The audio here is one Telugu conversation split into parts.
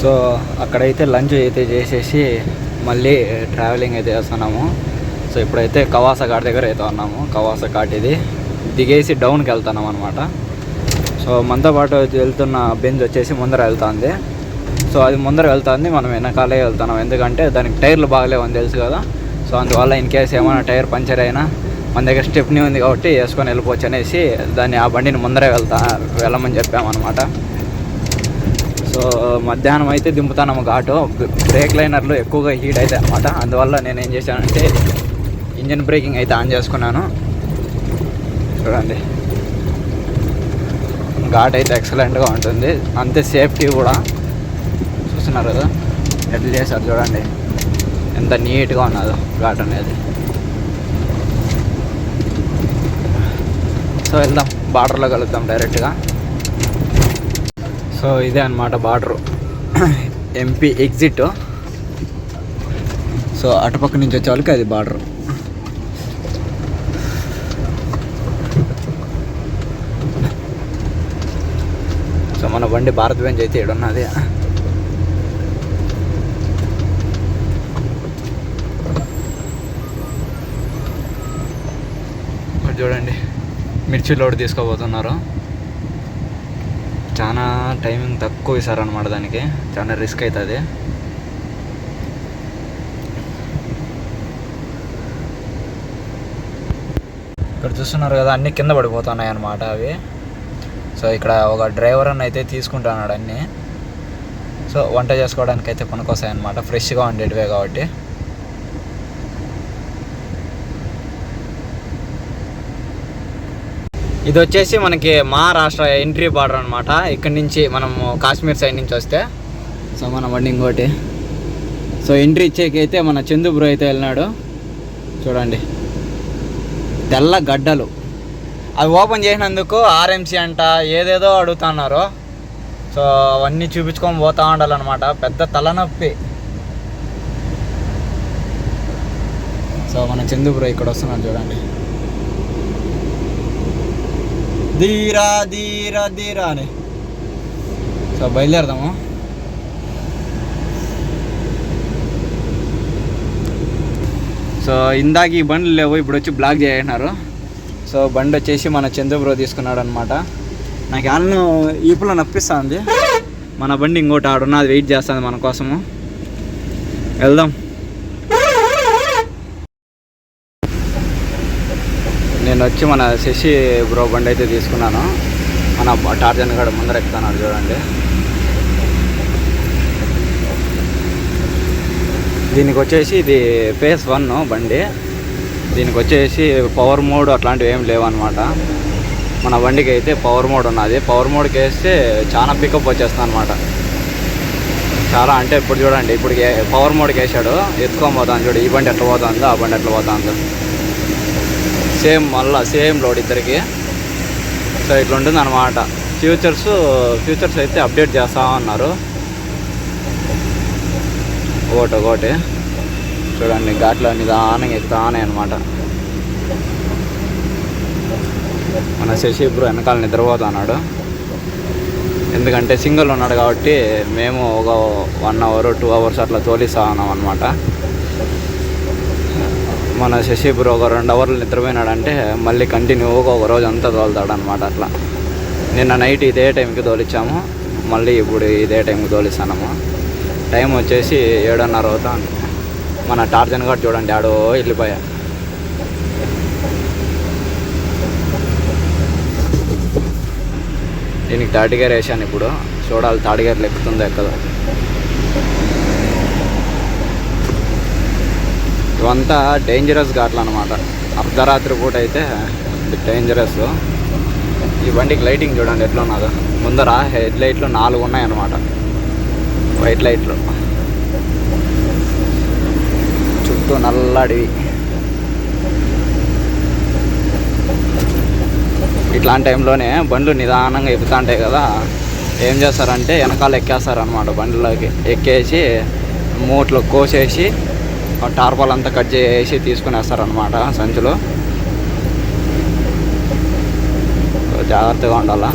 సో అక్కడైతే లంచ్ అయితే చేసేసి మళ్ళీ ట్రావెలింగ్ అయితే చేస్తున్నాము. సో ఇప్పుడైతే కవాస ఘాట్ దగ్గర అయితే ఉన్నాము. కవాస ఘాట్ ఇది. దిగేసి డౌన్కి వెళ్తున్నాం అనమాట సో మనతో పాటు వెళ్తున్న బెంజ్ వచ్చేసి ముందర వెళ్తుంది. సో అది ముందర వెళ్తుంది. మనం వెనకాలే వెళ్తున్నాం. ఎందుకంటే దానికి టైర్లు బాగలేవని తెలుసు కదా. సో అందువల్ల ఇన్ కేస్ ఏమైనా టైర్ పంచర్ అయినా మన దగ్గర స్టెప్నీ ఉంది కాబట్టి వేసుకొని వెళ్ళిపోవచ్చు అనేసి దాన్ని ఆ బండిని ముందరే వెళ్తా వెళ్ళమని చెప్పామన్నమాట. సో మధ్యాహ్నం అయితే దింపుతాను ఘాటు. బ్రేక్ లైనర్లు ఎక్కువగా హీట్ అయితే అనమాట అందువల్ల నేను ఏం చేశానంటే ఇంజన్ బ్రేకింగ్ అయితే ఆన్ చేసుకున్నాను. చూడండి. ఘాట్ అయితే ఎక్సలెంట్గా ఉంటుంది. అంతే సేఫ్టీ కూడా. చూస్తున్నారు కదా? ఎట్లా చేశారు చూడండి. ఎంత నీట్గా ఉన్నదో ఘాట్ అనేది. సో వెళ్దాం. బార్డర్లో కలుద్దాం డైరెక్ట్గా. సో ఇదే అనమాట బార్డరు. ఎంపీ ఎగ్జిట్ సో అటుపక్క నుంచి వచ్చే వాళ్ళకి అది బార్డర్. సో మన బండి భారత్ బెంచ్ అయితే ఏడున్నది చూడండి మిర్చి లోడ్ తీసుకోబోతున్నారు చాలా టైమింగ్ తక్కువ ఇస్తారనమాట దానికి. చాలా రిస్క్ అవుతుంది ఇక్కడ చూస్తున్నారు కదా అన్నీ కింద పడిపోతున్నాయి అన్నమాట అవి. సో ఇక్కడ ఒక డ్రైవర్ అని అయితే తీసుకుంటున్నాడు అన్నీ. సో వంట చేసుకోవడానికి అయితే పనికొస్తాయి అనమాట ఫ్రెష్గా ఉండేటివే కాబట్టి. ఇది వచ్చేసి మనకి మహారాష్ట్ర ఎంట్రీ బార్డర్ అనమాట ఇక్కడ నుంచి మనం కాశ్మీర్ సైడ్ నుంచి వస్తే. సో మన బండి ఇంకోటి. సో ఎంట్రీ ఇచ్చేకైతే మన చందు బ్రో అయితే వెళ్ళినాడు. చూడండి. తెల్ల గడ్డలు. అవి ఓపెన్ చేసినందుకు ఆర్ఎంసీ అంట ఏదేదో అడుగుతున్నారు. సో అవన్నీ చూపించుకొని పోతా ఉండాలన్నమాట. పెద్ద తలనొప్పి. సో మన చందు బ్రో ఇక్కడ వస్తున్నాడు చూడండి. ధీరా ధీరా ధీరా అని సో బయలుదేరదాము సో ఇందాక ఈ బండ్లు లేవు ఇప్పుడు వచ్చి బ్లాక్ చేయంటున్నారు సో బండి వచ్చేసి మన చంద్రబ్రో తీసుకున్నాడు అనమాట నాకు అన్ను ఈపులో నప్పిస్తుంది మన బండి ఇంకోటి ఆడున్న అది వెయిట్ చేస్తుంది మన కోసము వెళ్దాం నేను వచ్చి మన శశి బ్రో బండి అయితే తీసుకున్నాను. మన టార్జన్ కాడ ముందర ఎక్కుతున్నాడు చూడండి. దీనికి వచ్చేసి ఇది ఫేస్ వన్ బండి. దీనికి వచ్చేసి పవర్ మోడ్ అట్లాంటివి ఏం లేవన్నమాట. మన బండికి అయితే పవర్ మోడ్ ఉన్నది. పవర్ మోడ్కి వేస్తే చాలా పికప్ వచ్చేస్తుంది అనమాట చాలా అంటే ఇప్పుడు చూడండి ఇప్పుడు పవర్ మోడ్కి వేసాడు ఎత్తుకొని పోతాను చూడు ఈ బండి ఎట్లా పోతుందో ఆ బండి ఎట్లా పోతుందో. సేమ్ మళ్ళా సేమ్ లోడ్ ఇద్దరికి. సో ఇట్లా ఉంటుంది అనమాట ఫ్యూచర్స్ ఫ్యూచర్స్ అయితే అప్డేట్ చేస్తా ఉన్నారు. ఒకటి ఒకటి. చూడండి ఘాట్లో నిదానంగా ఎక్కుతానే అనమాట మన శశి ఇప్పుడు వెనకాల నిద్రపోతున్నాడు. ఎందుకంటే సింగిల్ ఉన్నాడు కాబట్టి మేము ఒక వన్ అవర్ టూ అవర్స్ అట్లా తోలిస్తా ఉన్నాం అనమాట మన శశి ఒక రెండు అవర్లు నిద్రపోయినాడంటే మళ్ళీ కంటిన్యూగా ఒక రోజు అంతా తోలుతాడు అనమాట అట్లా. నిన్న నైట్ ఇదే టైంకి తోలిచ్చాము మళ్ళీ ఇప్పుడు ఇదే టైంకి తోలిస్తాము టైం వచ్చేసి ఏడున్నర అవుతుంది. మన టార్జన్ గారు చూడండి ఆడో వెళ్ళిపోయా. దీనికి థర్డ్ గేర్ వేసాను ఇప్పుడు. చూడాలి థర్డ్ గేర్లు ఎక్కుతుందో ఎక్కదో. ఇవంతా డేంజరస్ ఘాట్లు అనమాట అర్ధరాత్రి పూట అయితే డేంజరస్ ఈ బండికి లైటింగ్ చూడండి ఎట్లా ఉన్నదో. ముందర హెడ్ లైట్లు నాలుగు ఉన్నాయన్నమాట. వైట్ లైట్లు చుట్టూ నల్లడివి. ఇట్లాంటి టైంలోనే బండ్లు నిదానంగా ఎక్కుతుంటాయి కదా. ఏం చేస్తారంటే వెనకాల ఎక్కేస్తారనమాట బండిలోకి. ఎక్కేసి మూట్లు కోసేసి టార్పాల్ అంతా కట్ చేసి తీసుకునేస్తారనమాట సంచులు. జాగ్రత్తగా ఉండాలా.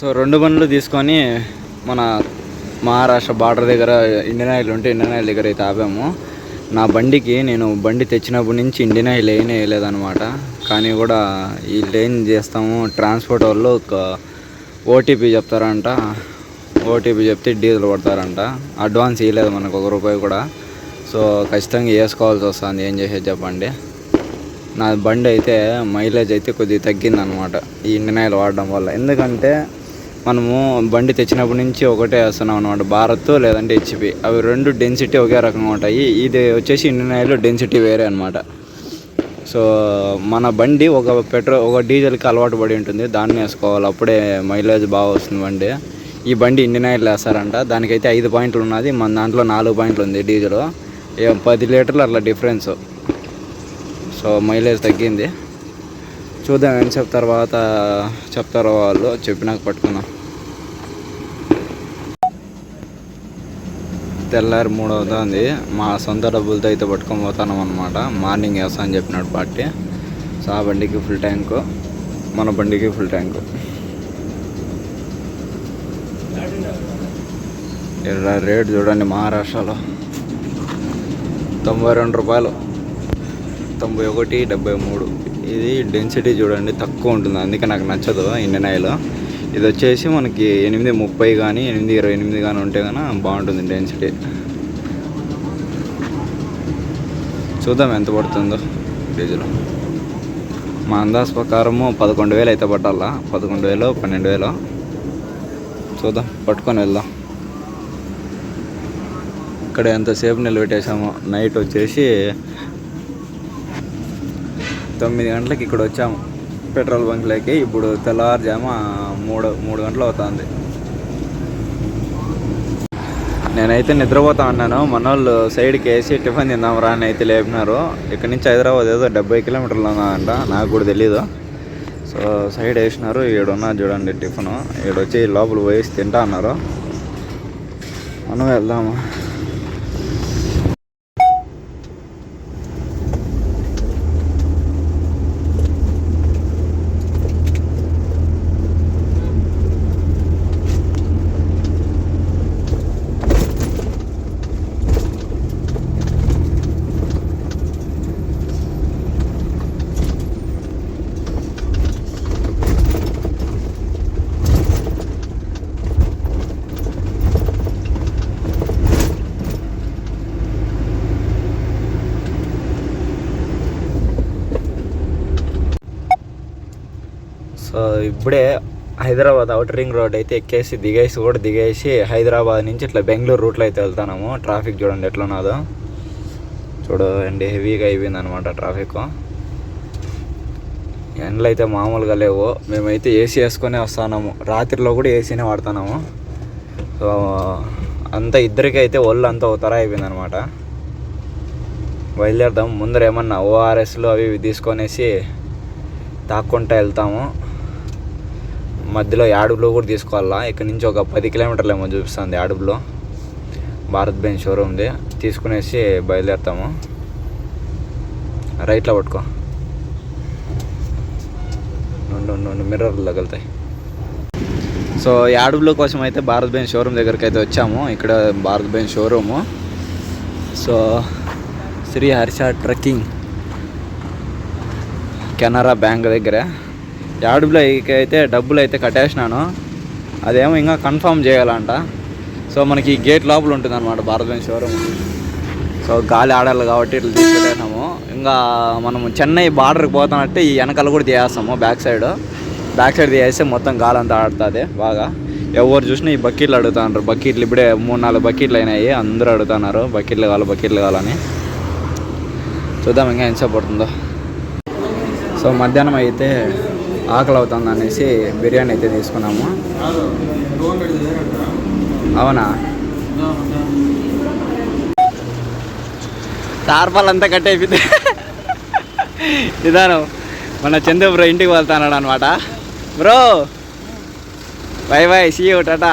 సో రెండు బండ్లు తీసుకొని మన మహారాష్ట్ర బార్డర్ దగ్గర ఇండియన్ ఆయిల్ ఉంటే ఇండియన్ ఆయిల్ దగ్గర అయితే ఆపాము. నా బండికి నేను బండి తెచ్చినప్పటి నుంచి ఇండియన్ ఆయిల్ లేనే వేయలేదనమాట కానీ కూడా ఈ లేన్ చేస్తాము. ట్రాన్స్పోర్ట్ వాళ్ళు ఒక ఓటీపీ చెప్తారంట. ఓటీపీ చెప్తే డీజిల్ కొడతారంట. అడ్వాన్స్ ఇవ్వలేదు మనకు ఒక రూపాయి కూడా. సో ఖచ్చితంగా వేసుకోవాల్సి వస్తుంది. ఏం చేసేది చెప్పండి. నా బండి అయితే మైలేజ్ అయితే కొద్దిగా తగ్గిందనమాట ఈ ఇండియన్ ఆయిల్ వాడడం వల్ల. ఎందుకంటే మనము బండి తెచ్చినప్పటి నుంచి ఒకటే వేస్తున్నాం అనమాట భారత్ లేదంటే హెచ్పి అవి రెండు డెన్సిటీ ఒకే రకంగా ఉంటాయి. ఇది వచ్చేసి ఇండియన్ ఆయిల్ డెన్సిటీ వేరే అనమాట సో మన బండి ఒక పెట్రోల్ ఒక డీజిల్కి అలవాటు పడి ఉంటుంది. దాన్ని వేసుకోవాలి. అప్పుడే మైలేజ్ బాగా వస్తుంది బండి. ఈ బండి ఇండియన్ ఆయిల్ వేస్తారంట. దానికైతే ఐదు పాయింట్లు ఉన్నది. మన దాంట్లో నాలుగు పాయింట్లు ఉంది డీజిల్. ఏ పది లీటర్లు అట్లా డిఫరెన్స్. సో మైలేజ్ తగ్గింది. చూద్దాం ఎంతసేపు తర్వాత చెప్తారో వాళ్ళు. చెప్పినాక పట్టుకున్నాం తెల్లారి మూడు అవుతుంది మా సొంత డబ్బులతో అయితే పట్టుకొని పోతాను అనమాట మార్నింగ్ వేస్తా అని చెప్పినాడు పార్టీ. సో ఆ బండికి ఫుల్ ట్యాంకు. మన బండికి ఫుల్ ట్యాంకు. ఇక్కడ రేట్ చూడండి మహారాష్ట్రలో. తొంభై రెండు రూపాయలు. తొంభై ఒకటి డెబ్బై మూడు. ఇది డెన్సిటీ చూడండి తక్కువ ఉంటుంది. అందుకే నాకు నచ్చదు ఇండియన్ ఆయిల్ ఇది వచ్చేసి మనకి ఎనిమిది ముప్పై కానీ ఎనిమిది ఇరవై ఎనిమిది కానీ ఉంటే కానీ బాగుంటుంది డెన్సిటీ చూద్దాం ఎంత పడుతుందో డీజిల్ మా అందాజ్ ప్రకారము పదకొండు వేలు అయితే పట్టాలా? పదకొండు వేలు పన్నెండు వేలు. చూద్దాం పట్టుకొని వెళ్దాం. ఇక్కడ ఎంతసేపు నిలబెట్టేసాము నైట్ వచ్చేసి తొమ్మిది గంటలకి ఇక్కడ వచ్చాము. పెట్రోల్ బంక్లోకి ఇప్పుడు తెల్లవారుజామ మూడు మూడు గంటలు అవుతుంది. నేనైతే నిద్రపోతా ఉన్నాను. మన వాళ్ళు సైడ్కి వేసి టిఫిన్ తిందాం రా అని అయితే లేపినారు. ఇక్కడ నుంచి హైదరాబాద్ ఏదో డెబ్బై కిలోమీటర్లు ఉన్నదంట నాకు కూడా తెలీదు. సో సైడ్ వేసినారు. ఈడున్నా చూడండి టిఫిన్. ఈడొచ్చి లోపల పోయేసి తింటా అన్నారు. మనం వెళ్దాము. సో ఇప్పుడే హైదరాబాద్ అవుటర్ రింగ్ రోడ్ అయితే ఎక్కేసి దిగేసి కూడా దిగేసి హైదరాబాద్ నుంచి ఇట్లా బెంగళూరు రూట్లో అయితే వెళ్తున్నాము. ట్రాఫిక్ చూడండి ఎట్లా ఉన్నదో. చూడండి హెవీగా అయిపోయింది అనమాట ట్రాఫిక్ ఎండలు అయితే మామూలుగా లేవు. మేమైతే ఏసీ వేసుకొని వస్తున్నాము. రాత్రిలో కూడా ఏసీనే వాడుతున్నాము. సో అంతా ఇద్దరికి అయితే ఒళ్ళు అంతా ఉతరా అయిపోయింది అనమాట బయలుదేరదాం. ముందర ఏమన్నా ఓఆర్ఎస్లు అవి ఇవి తీసుకొనేసి తాక్కుంటా వెళ్తాము. మధ్యలో యాడుగులో కూడా తీసుకోవాలా? ఇక్కడ నుంచి ఒక పది కిలోమీటర్లు ఏమో చూపిస్తుంది యాడుగులో భారత్ బెంచ్ షోరూమ్ది తీసుకునేసి బయలుదేరుతాము. రైట్లో పట్టుకో. రెండు మిర్రర్లు తగులుతాయి. సో యాడుగులో కోసం అయితే భారత్ బెంచ్ షోరూమ్ దగ్గరికి అయితే వచ్చాము. ఇక్కడ Bharat Benz showroom. So Shri Harsha trucking Canara bank దగ్గర. యాడుగులో అయితే డబ్బులు అయితే కట్టేసినాను. అదేమో ఇంకా కన్ఫర్మ్ చేయాలంట. సో మనకి ఈ గేట్ లోపల ఉంటుంది అనమాట భారత్ షోరూమ్. సో గాలి ఆడాలి కాబట్టి ఇట్లా తీసుకెళ్ళాము ఇంకా మనము చెన్నై బార్డర్కి పోతానంటే ఈ వెనకాల కూడా తీయేస్తాము బ్యాక్ సైడ్. బ్యాక్ సైడ్ తీసేస్తే మొత్తం గాలి అంతా ఆడుతుంది బాగా. ఎవరు చూసినా ఈ బకెట్లు అడుగుతున్నారు బకెట్లు ఇప్పుడే మూడు నాలుగు బకెట్లు అయినాయి. అందరూ అడుగుతున్నారు. బకెట్లు కావాలి బకెట్లు కావాలని. చూద్దాం ఇంకా ఎంత పడుతుందో. సో మధ్యాహ్నం అయితే ఆకలి అవుతుంది అనేసి బిర్యానీ అయితే తీసుకున్నాము. అవునా? తార్పాల్ అంతా కట్ అయిపోయింది. నిదానం. మన చందు బ్రో ఇంటికి వెళ్తాన్నాడు అనమాట bro! Bye bye see tata.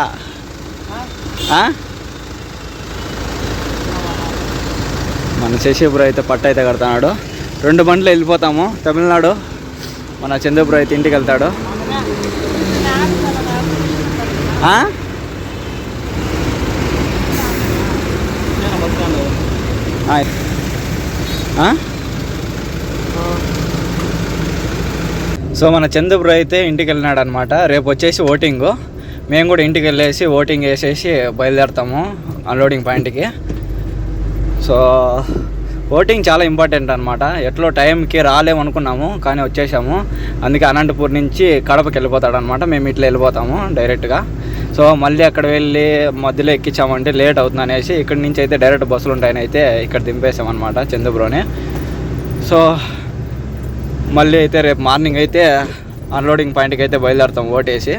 మన శశి బ్రో అయితే పట్టు అయితే కడతాడు రెండు బండ్లు వెళ్ళిపోతాము. తమిళనాడు. మన చందు అయితే ఇంటికి వెళ్తాడు. సో మన చంద్రబ్రో అయితే ఇంటికి వెళ్ళినాడు అనమాట రేపు వచ్చేసి ఓటింగు. మేము కూడా ఇంటికి వెళ్ళేసి ఓటింగ్ వేసేసి బయలుదేరుతాము అన్లోడింగ్ పాయింట్కి సో ఓటింగ్ చాలా ఇంపార్టెంట్ అనమాట ఎట్లో టైంకి రాలేమనుకున్నాము కానీ వచ్చేసాము. అందుకే అనంతపూర్ నుంచి కడపకి వెళ్ళిపోతాడనమాట మేము ఇట్లా వెళ్ళిపోతాము డైరెక్ట్గా. సో మళ్ళీ అక్కడ వెళ్ళి మధ్యలో ఎక్కించామంటే లేట్ అవుతుంది అనేసి ఇక్కడి నుంచి అయితే డైరెక్ట్ బస్సులు ఉంటాయని అయితే ఇక్కడ దింపేసామన్నమాట చంద్రబ్రోని సో మళ్ళీ అయితే రేపు మార్నింగ్ అయితే అన్లోడింగ్ పాయింట్కి అయితే బయలుదేరుతాం ఓటేసి.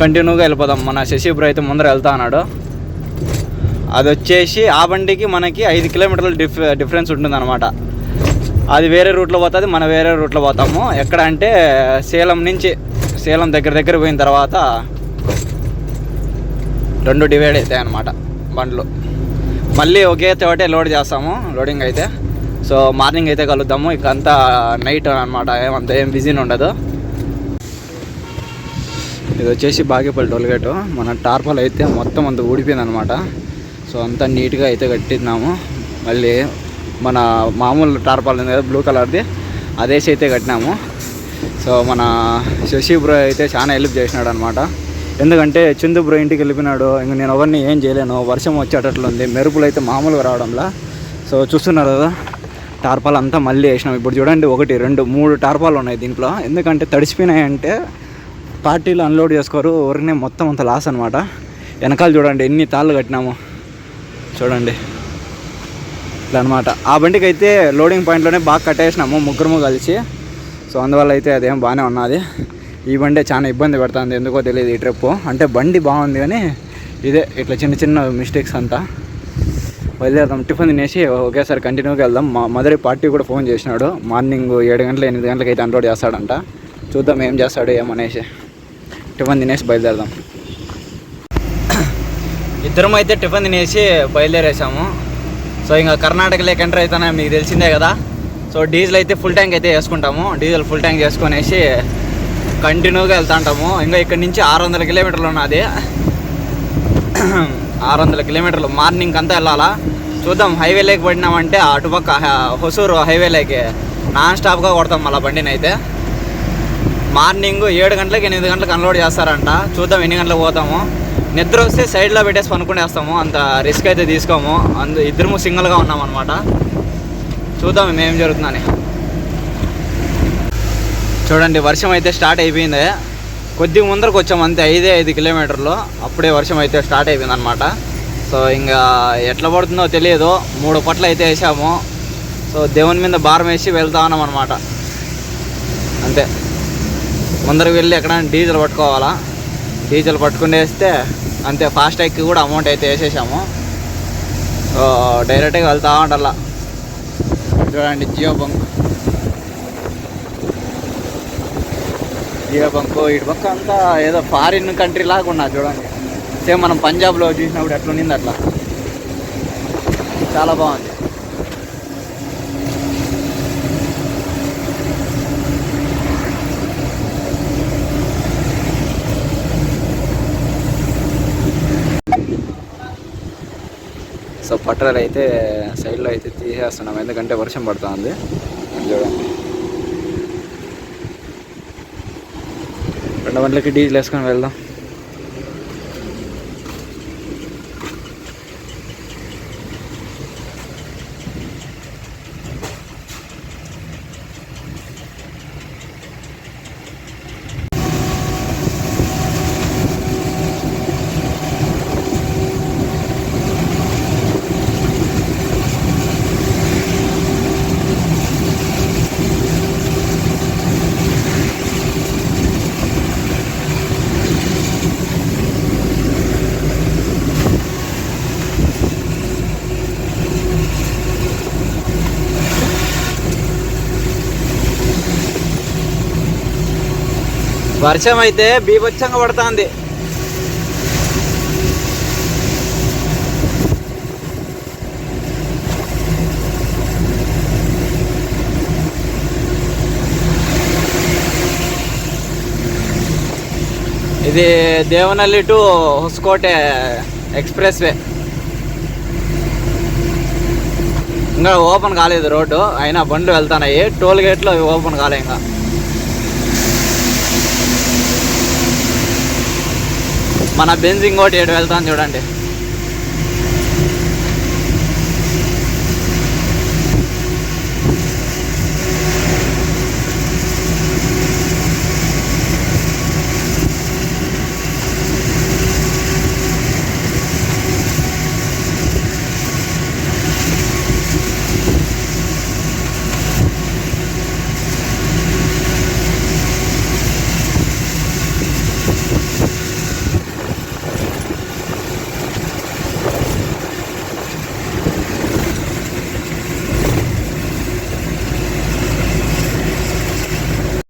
కంటిన్యూగా వెళ్ళిపోదాం. మన శశిబ్రో అయితే ముందర వెళ్తా అన్నాడు. అది వచ్చేసి ఆ బండికి మనకి ఐదు కిలోమీటర్ల డిఫ్ డిఫరెన్స్ ఉంటుందన్నమాట. అది వేరే రూట్లో పోతుంది మనం వేరే రూట్లో పోతాము. ఎక్కడ అంటే సేలం నుంచి సేలం దగ్గర దగ్గర పోయిన తర్వాత రెండు డివైడ్ అవుతాయి అన్నమాట బండ్లు. మళ్ళీ ఒకే తోటే లోడ్ చేస్తాము లోడింగ్ అయితే. సో మార్నింగ్ అయితే కలుద్దాము. ఇక అంతా నైట్ అనమాట ఏమంత ఏం బిజీని ఉండదు. ఇది వచ్చేసి బాగేపల్లి టోల్గేట్ మన టార్పల్ అయితే మొత్తం అంత ఊడిపోయింది అనమాట సో అంతా నీట్గా అయితే కట్టినాము మళ్ళీ మన మామూలు టార్పాల్ ఉంది కదా బ్లూ కలర్ది అదేసి అయితే కట్టినాము. సో మన శశి బ్రో అయితే చాలా హెల్ప్ చేసినాడు అనమాట ఎందుకంటే చందు బ్రో ఇంటికి వెళ్ళిపోయినాడు. ఇంక నేను ఎవరిని ఏం చేయలేను. వర్షం వచ్చేటట్లుంది. మెరుపులు అయితే మామూలుగా రావడంలా. సో చూస్తున్నారు కదా టార్పాల్ అంతా మళ్ళీ వేసినాం. ఇప్పుడు చూడండి ఒకటి రెండు మూడు టార్పాలు ఉన్నాయి దీంట్లో. ఎందుకంటే తడిచిపోయినాయంటే పార్టీలు అన్లోడ్ చేసుకోరు. ఊరికనే మొత్తం అంత లాస్ అనమాట వెనకాల చూడండి ఎన్ని తాళ్ళు కట్టినాము. చూడండి. ఇట్లా అనమాట ఆ బండికి అయితే లోడింగ్ పాయింట్లోనే బాగా కట్టేసినాము ముగ్గురము కలిసి. సో అందువల్ల అయితే అదేం బాగానే ఉన్నది. ఈ బండి చాలా ఇబ్బంది పెడుతుంది ఎందుకో తెలియదు ఈ ట్రిప్ అంటే బండి బాగుంది కానీ ఇదే ఇట్లా చిన్న చిన్న మిస్టేక్స్ అంతా. బయలుదేరదాం టిఫిన్ తినేసి ఒకేసారి కంటిన్యూగా వెళ్దాం. మా మదరి పార్టీ కూడా ఫోన్ చేసినాడు. మార్నింగ్ ఏడు గంటల ఎనిమిది గంటలకి అయితే అన్లోడ్ చేస్తాడంట. చూద్దాం ఏం చేస్తాడు ఏమనేసి టిఫిన్ తినేసి బయలుదేరదాం. ఇద్దరం అయితే టిఫిన్ తినేసి బయలుదేరేసాము సో ఇంకా కర్ణాటక లేక ఎంటర్ మీకు తెలిసిందే కదా. సో డీజిల్ అయితే ఫుల్ ట్యాంక్ అయితే వేసుకుంటాము. డీజిల్ ఫుల్ ట్యాంక్ చేసుకునేసి కంటిన్యూగా వెళ్తూ ఉంటాము. ఇంకా ఇక్కడ నుంచి ఆరు వందల కిలోమీటర్లు ఉన్నది. ఆరు వందల కిలోమీటర్లు. మార్నింగ్ అంతా వెళ్ళాలా? చూద్దాం. హైవేలోకి పడినామంటే అటుపక్క హొసూరు హైవేలోకి నాన్ స్టాప్గా కొడతాం మళ్ళీ బండిని అయితే. మార్నింగ్ ఏడు గంటలకు ఎనిమిది గంటలకు అన్లోడ్ చేస్తారంట. చూద్దాం ఎన్ని గంటలకు పోతాము. నిద్ర వస్తే సైడ్లో పెట్టేసి పనుకునేస్తాము. అంత రిస్క్ అయితే తీసుకోము. అందు ఇద్దరము సింగిల్గా ఉన్నాం అనమాట చూద్దాం మేమేం జరుగుతుందని. చూడండి వర్షం అయితే స్టార్ట్ అయిపోయింది. కొద్ది ముందరకు వచ్చాము అంతే ఐదే ఐదు కిలోమీటర్లు. అప్పుడే వర్షం అయితే స్టార్ట్ అయిపోయింది అనమాట సో ఇంకా ఎట్లా పడుతుందో తెలియదు. మూడు పట్ల అయితే వేసాము. సో దేవుని మీద భారం వేసి వెళ్తా ఉన్నాం అనమాట అంతే. ముందరకు వెళ్ళి ఎక్కడైనా డీజిల్ పట్టుకోవాలా? డీజిల్ పట్టుకుని వేస్తే అంతే ఫాస్ట్ ట్యాగ్కి కూడా అమౌంట్ అయితే వేసేసాము. డైరెక్ట్గా వెళ్తా ఉండాల. చూడండి జియో బంక్. జియో బంక్ ఇటు బంక్ అంతా ఏదో ఫారిన్ కంట్రీ లాగా ఉన్నా చూడండి. సేమ్ మనం పంజాబ్లో చూసినప్పుడు ఎట్లా ఉన్నింది అట్లా. చాలా బాగుంది. సో పట్టరాలు అయితే సైడ్లో అయితే తీసేస్తున్నాం. ఎందుకంటే వర్షం పడుతుంది. చూడండి. రెండు గంటలకి డీజిల్ వేసుకొని వెళ్దాం. వర్షం అయితే బీభత్సంగా పడుతుంది. ఇది Devanahalli to Hoskote express way ఇంకా ఓపెన్ కాలేదు రోడ్డు అయినా బండ్లు వెళ్తున్నాయి. టోల్ గేట్లో ఓపెన్ కాలే ఇంకా. మన బెంజ్ ఇంకోటి ఏడు వెళ్తాను చూడండి.